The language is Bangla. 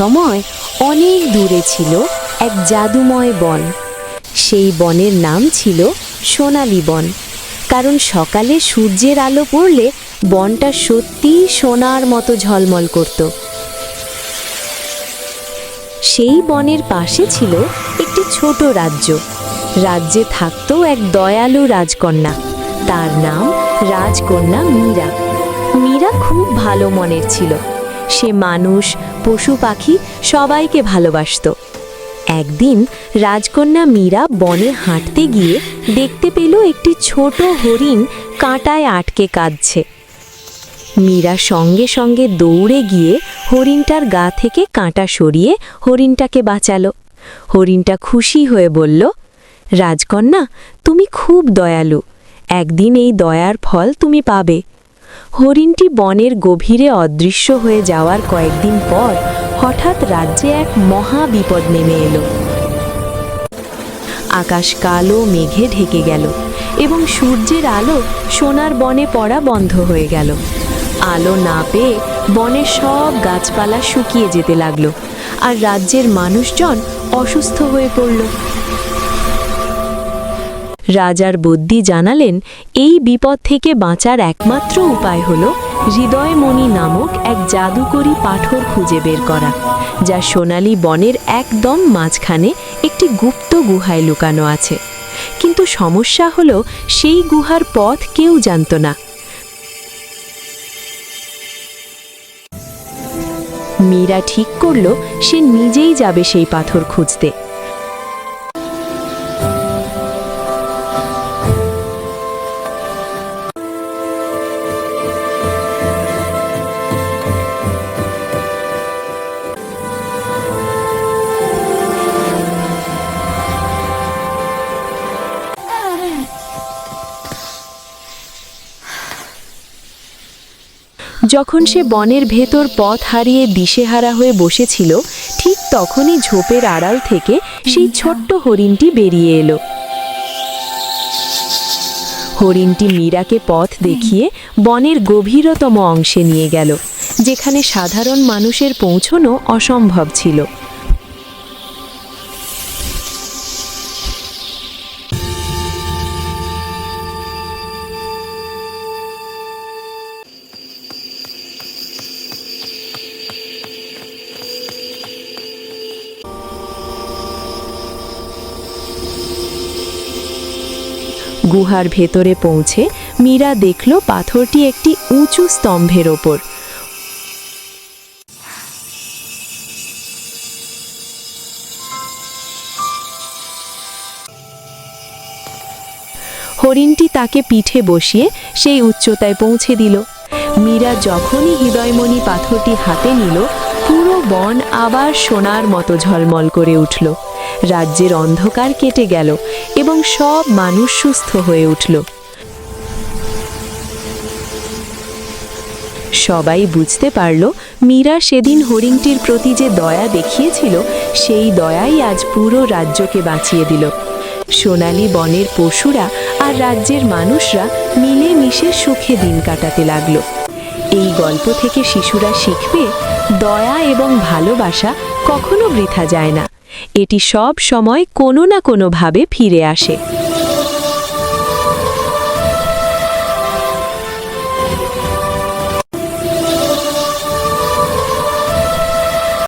সময় অনেক দূরে ছিল এক জাদুময় বন। সেই বনের নাম ছিল সোনালী বন। কারণ সকালে সূর্যের আলো পড়লে বনটা সত্যিই সোনার মতো ঝলমল করত। সেই বনের পাশে ছিল একটি ছোট রাজ্য। রাজ্যে থাকতো এক দয়ালু রাজকন্যা। তার নাম রাজকন্যা মীরা। মীরা খুব ভালো মনের ছিল। সে মানুষ, পশু পাখি সবাইকে ভালোবাসত। একদিন রাজকন্যা মীরা বনে হাঁটতে গিয়ে দেখতে পেল একটি ছোট হরিণ কাঁটায় আটকে কাঁদছে। মীরা সঙ্গে সঙ্গে দৌড়ে গিয়ে হরিণটার গা থেকে কাঁটা সরিয়ে হরিণটাকে বাঁচালো। হরিণটা খুশি হয়ে বলল, রাজকন্যা, তুমি খুব দয়ালু। একদিন এই দয়ার ফল তুমি পাবে। হরিণটি বনের গভীরে অদৃশ্য হয়ে যাওয়ার কয়েকদিন পর হঠাৎ রাজ্যে এক মহা বিপদ নেমে এলো। আকাশ কালো, মেঘে ঢেকে গেল এবং সূর্যের আলো সোনার বনে পড়া বন্ধ হয়ে গেল। আলো না পেয়ে বনের সব গাছপালা শুকিয়ে যেতে লাগল আর রাজ্যের মানুষজন অসুস্থ হয়ে পড়ল। রাজার বদ্যি জানালেন, এই বিপদ থেকে বাঁচার একমাত্র উপায় হল হৃদয়মণি নামক এক জাদুকরী পাথর খুঁজে বের করা, যা সোনালী বনের একদম মাঝখানে একটি গুপ্ত গুহায় লুকানো আছে। কিন্তু সমস্যা হলো সেই গুহার পথ কেউ জানত না। মীরা ঠিক করল, সে নিজেই যাবে সেই পাথর খুঁজতে। যখন সে বনের ভেতর পথ হারিয়ে দিশেহারা হয়ে বসেছিল, ঠিক তখনই ঝোপের আড়াল থেকে সেই ছোট্ট হরিণটি বেরিয়ে এলো। হরিণটি মীরাকে পথ দেখিয়ে বনের গভীরতম অংশে নিয়ে গেল, যেখানে সাধারণ মানুষের পৌঁছনো অসম্ভব ছিল। গুহার ভেতরে পৌঁছে মীরা দেখল পাথরটি একটি উঁচু স্তম্ভের ওপর। হরিণটি তাকে পিঠে বসিয়ে সেই উচ্চতায় পৌঁছে দিল। মীরা যখনই হৃদয়মণি পাথরটি হাতে নিল, পুরো বন আবার সোনার মতো ঝলমল করে উঠল। রাজ্যের অন্ধকার কেটে গেল এবং সব মানুষ সুস্থ হয়ে উঠল। সবাই বুঝতে পারল, মীরা সেদিন হরিণটির প্রতি যে দয়া দেখিয়েছিল, সেই দয়াই আজ পুরো রাজ্যকে বাঁচিয়ে দিল। সোনালী বনের পশুরা আর রাজ্যের মানুষরা মিলে মিশে সুখে দিন কাটাতে লাগল। এই গল্প থেকে শিশুরা শিখবে, দয়া এবং ভালোবাসা কখনো বৃথা যায় না। এটি সব সময় কোনো না কোনোভাবে ফিরে আসে।